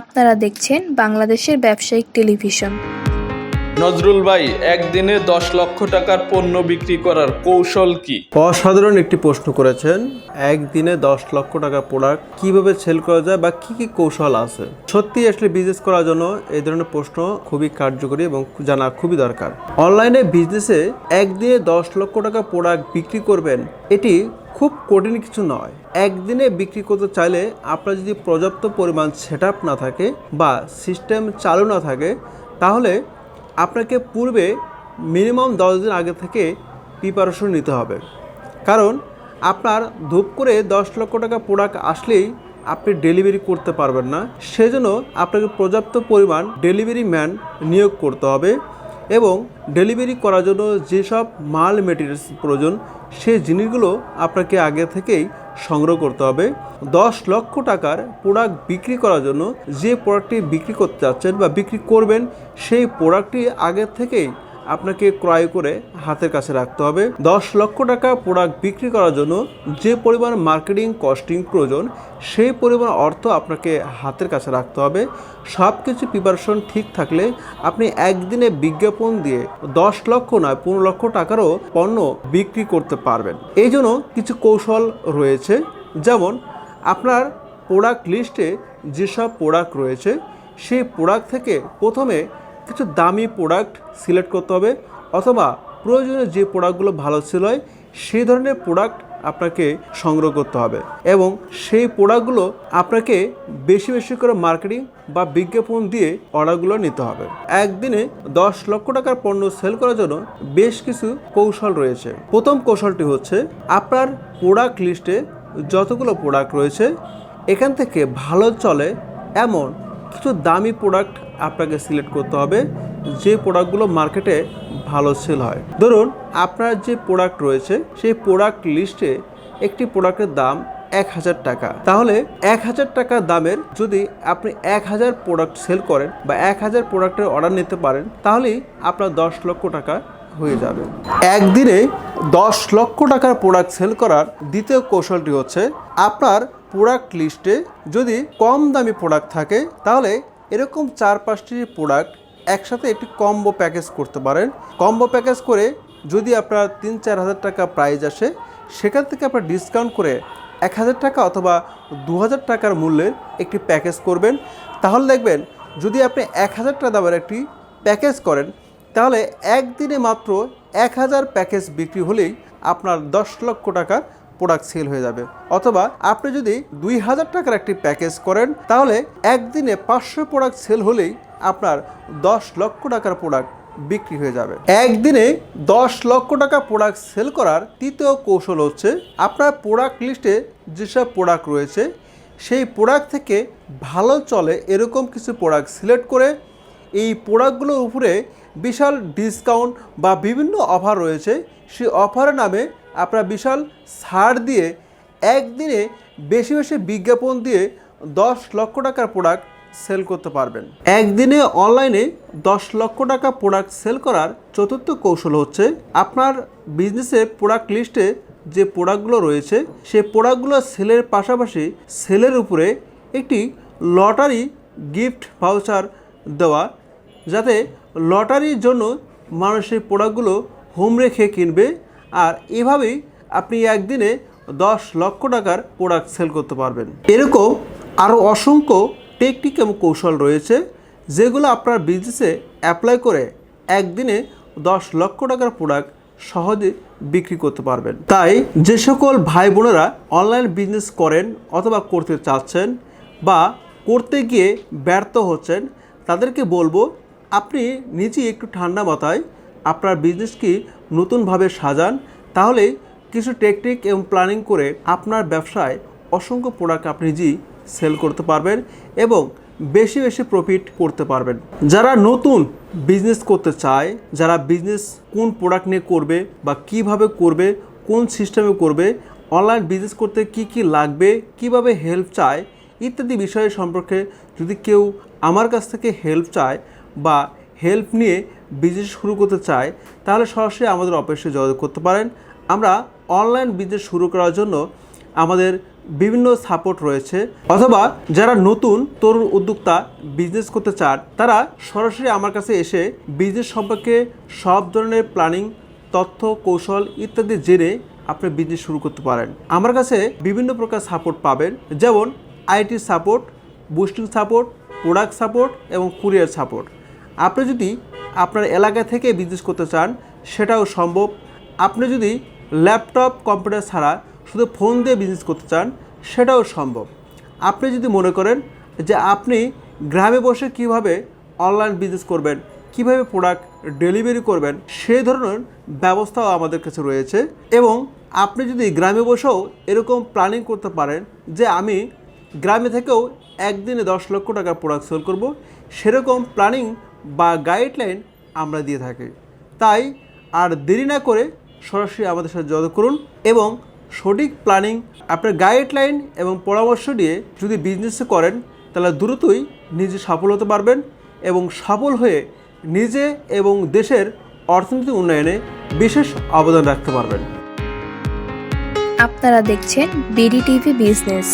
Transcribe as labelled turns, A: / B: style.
A: আপনারা দেখছেন বাংলাদেশের ব্যবসায়িক টেলিভিশন।
B: নজরুল ভাই একদিনে দশ লক্ষ টাকার পণ্য বিক্রি করার কৌশল কি?
C: অসাধারণ একটি প্রশ্ন করেছেন। একদিনে দশ লক্ষ টাকা প্রোডাক্ট কীভাবে সেল করা যায় বা কি কি কৌশল আছে? সত্যি আসলে বিজনেস করার জন্য এই ধরনের প্রশ্ন খুবই কার্যকরী এবং জানা খুবই দরকার। অনলাইনে বিজনেসে একদিনে দশ লক্ষ টাকা প্রোডাক্ট বিক্রি করবেন এটি খুব কঠিন কিছু নয়। একদিনে বিক্রি করতে চাইলে আপনার যদি পর্যাপ্ত পরিমাণ সেট না থাকে বা সিস্টেম চালু না থাকে, তাহলে আপনাকে পূর্বে মিনিমাম দশ দিন আগে থেকে প্রিপারেশন নিতে হবে। কারণ আপনার ধূপ করে দশ লক্ষ টাকা প্রোডাক্ট আসলেই আপনি ডেলিভারি করতে পারবেন না। সেজন্য আপনাকে পর্যাপ্ত পরিমাণ ডেলিভারি ম্যান নিয়োগ করতে হবে। এবং ডেলিভারি করার জন্য যেসব মাল মেটেরিয়ালস প্রয়োজন সেই জিনিসগুলো আপনাকে আগে থেকেই সংগ্রহ করতে হবে। দশ লক্ষ টাকার প্রোডাক্ট বিক্রি করার জন্য যে প্রোডাক্টটি বিক্রি করতে চাচ্ছেন বা বিক্রি করবেন, সেই প্রোডাক্টটি আগের থেকেই আপনাকে ক্রয় করে হাতের কাছে রাখতে হবে। দশ লক্ষ টাকা প্রোডাক্ট বিক্রি করার জন্য যে পরিমাণ মার্কেটিং, কস্টিং প্রয়োজন, সেই পরিমাণ অর্থ আপনাকে হাতের কাছে রাখতে হবে। সব কিছু প্রিপারেশন ঠিক থাকলে আপনি একদিনে বিজ্ঞাপন দিয়ে দশ লক্ষ নয়, পনেরো লক্ষ টাকারও পণ্য বিক্রি করতে পারবেন। এই জন্য কিছু কৌশল রয়েছে। যেমন, আপনার প্রোডাক্ট লিস্টে যেসব প্রোডাক্ট রয়েছে, সেই প্রোডাক্ট থেকে প্রথমে কিছু দামি প্রোডাক্ট সিলেক্ট করতে হবে অথবা প্রয়োজনীয় যে প্রোডাক্টগুলো ভালো হয় সেই ধরনের প্রোডাক্ট আপনাকে সংগ্রহ করতে হবে এবং সেই প্রোডাক্টগুলো আপনাকে বেশি বেশি করে মার্কেটিং বা বিজ্ঞাপন দিয়ে অর্ডারগুলো নিতে হবে। একদিনে দশ লক্ষ টাকার পণ্য সেল করার জন্য বেশ কিছু কৌশল রয়েছে। প্রথম কৌশলটি হচ্ছে আপনার প্রোডাক্ট লিস্টে যতগুলো প্রোডাক্ট রয়েছে, এখান থেকে ভালো চলে এমন কিছু দামি প্রোডাক্ট আপনাকে সিলেক্ট করতে হবে। যে প্রোডাক্টগুলো মার্কেটে ভালো সেল হয়। ধরুন, আপনার যে প্রোডাক্ট রয়েছে, সেই প্রোডাক্ট লিস্টে একটি প্রোডাক্টের দাম এক হাজার টাকা। তাহলে এক হাজার টাকা দামের যদি আপনি এক হাজার প্রোডাক্ট সেল করেন বা এক হাজার প্রোডাক্টের অর্ডার নিতে পারেন, তাহলেই আপনার দশ লক্ষ টাকা হয়ে যাবে। একদিনে দশ লক্ষ টাকার প্রোডাক্ট সেল করার দ্বিতীয় কৌশলটি হচ্ছে, আপনার প্রোডাক্ট লিস্টে যদি কম দামি প্রোডাক্ট থাকে, তাহলে এরকম চার পাঁচটি প্রোডাক্ট একসাথে একটি কম্বো প্যাকেজ করতে পারেন। কম্বো প্যাকেজ করে যদি আপনার তিন চার হাজার টাকা প্রাইজ আসে, সেখান থেকে আপনার ডিসকাউন্ট করে এক হাজার টাকা অথবা দু হাজার টাকার মূল্যের একটি প্যাকেজ করবেন। তাহলে দেখবেন, যদি আপনি এক হাজার টাকা দামের একটি প্যাকেজ করেন, তাহলে একদিনে মাত্র এক হাজার প্যাকেজ বিক্রি হলেই আপনার দশ লক্ষ টাকার প্রোডাক্ট সেল হয়ে যাবে। অথবা আপনি যদি দুই হাজার টাকার একটি প্যাকেজ করেন, তাহলে একদিনে পাঁচশো প্রোডাক্ট সেল হলেই আপনার দশ লক্ষ টাকার প্রোডাক্ট বিক্রি হয়ে যাবে। একদিনে দশ লক্ষ টাকা প্রোডাক্ট সেল করার তৃতীয় কৌশল হচ্ছে আপনার প্রোডাক্ট লিস্টে যেসব প্রোডাক্ট রয়েছে, সেই প্রোডাক্ট থেকে ভালো চলে এরকম কিছু প্রোডাক্ট সিলেক্ট করে এই প্রোডাক্টগুলোর উপরে বিশাল ডিসকাউন্ট বা বিভিন্ন অফার রয়েছে, সেই অফারের নামে আপনারা বিশাল ছাড় দিয়ে একদিনে বেশি বেশি বিজ্ঞাপন দিয়ে দশ লক্ষ টাকার প্রোডাক্ট সেল করতে পারবেন। একদিনে অনলাইনে দশ লক্ষ টাকা প্রোডাক্ট সেল করার চতুর্থ কৌশল হচ্ছে আপনার বিজনেসের প্রোডাক্ট লিস্টে যে প্রোডাক্টগুলো রয়েছে, সে প্রোডাক্টগুলো সেলের পাশাপাশি সেলের উপরে একটি লটারি গিফট ভাউচার দেওয়া, যাতে লটারির জন্য মানুষ সেই প্রোডাক্টগুলো হোম রেখে কিনবে। আর এভাবেই আপনি একদিনে দশ লক্ষ টাকার প্রোডাক্ট সেল করতে পারবেন। এরকম আরও অসংখ্য টেকনিক এবং কৌশল রয়েছে, যেগুলো আপনার বিজনেসে অ্যাপ্লাই করে একদিনে দশ লক্ষ টাকার প্রোডাক্ট সহজে বিক্রি করতে পারবেন। তাই যে সকল ভাই বোনেরা অনলাইন বিজনেস করেন অথবা করতে চাচ্ছেন বা করতে গিয়ে ব্যর্থ হচ্ছেন, তাদেরকে বলব আপনি নিজেই একটু ঠান্ডা মাথায় আপনার বিজনেসকে নতুনভাবে সাজান তাহলে কিছু টেকনিক এবং প্ল্যানিং করে আপনার ব্যবসায় অসংখ্য প্রোডাক্ট আপনি নিজেই সেল করতে পারবেন এবং বেশি বেশি প্রফিট করতে পারবেন। যারা নতুন বিজনেস করতে চায়, যারা বিজনেস কোন প্রোডাক্ট নিয়ে করবে বা কীভাবে করবে, কোন সিস্টেমে করবে অনলাইন বিজনেস করতে কি কি লাগবে, কীভাবে হেল্প চায়, ইত্যাদি বিষয় সম্পর্কে যদি কেউ আমার কাছ থেকে হেল্প চায় বা হেল্প নিয়ে বিজনেস শুরু করতে চায়, তাহলে সরাসরি আমাদের অফিসে যোগাযোগ করতে পারেন। আমরা অনলাইন বিজনেস শুরু করার জন্য আমাদের বিভিন্ন সাপোর্ট রয়েছে। অথবা যারা নতুন তরুণ উদ্যোক্তা বিজনেস করতে চান, তারা সরাসরি আমার কাছে এসে বিজনেস সম্পর্কে সব ধরনের প্ল্যানিং তথ্য, কৌশল ইত্যাদি জেনে আপনি বিজনেস শুরু করতে পারেন। আমার কাছে বিভিন্ন প্রকার সাপোর্ট পাবেন, যেমন IT support boosting support product support এবং কুরিয়ার সাপোর্ট আপনি যদি আপনার এলাকা থেকে বিজনেস করতে চান, সেটাও সম্ভব। আপনি যদি ল্যাপটপ কম্পিউটার ছাড়া শুধু ফোন দিয়ে বিজনেস করতে চান, সেটাও সম্ভব। আপনি যদি মনে করেন যে আপনি গ্রামে বসে কীভাবে অনলাইন বিজনেস করবেন, কীভাবে প্রোডাক্ট ডেলিভারি করবেন, সেই ধরনের ব্যবস্থাও আমাদের কাছে রয়েছে। এবং আপনি যদি গ্রামে বসেও এরকম প্ল্যানিং করতে পারেন যে আমি গ্রামে থেকেও একদিনে দশ লক্ষ টাকা প্রোডাক্ট সেল করব, সেরকম প্ল্যানিং বা গাইডলাইন আমরা দিয়ে থাকি। তাই আর দেরি না করে সরাসরি আমাদের সাথে যোগাযোগ করুন এবং সঠিক প্ল্যানিং আপনার গাইডলাইন এবং পরামর্শ নিয়ে যদি বিজনেস করেন, তাহলে দ্রুতই নিজে সফল হতে পারবেন এবং সফল হয়ে নিজে এবং দেশের অর্থনৈতিক উন্নয়নে বিশেষ অবদান রাখতে পারবেন।
A: আপনারা দেখছেন বিডি টিভি বিজনেস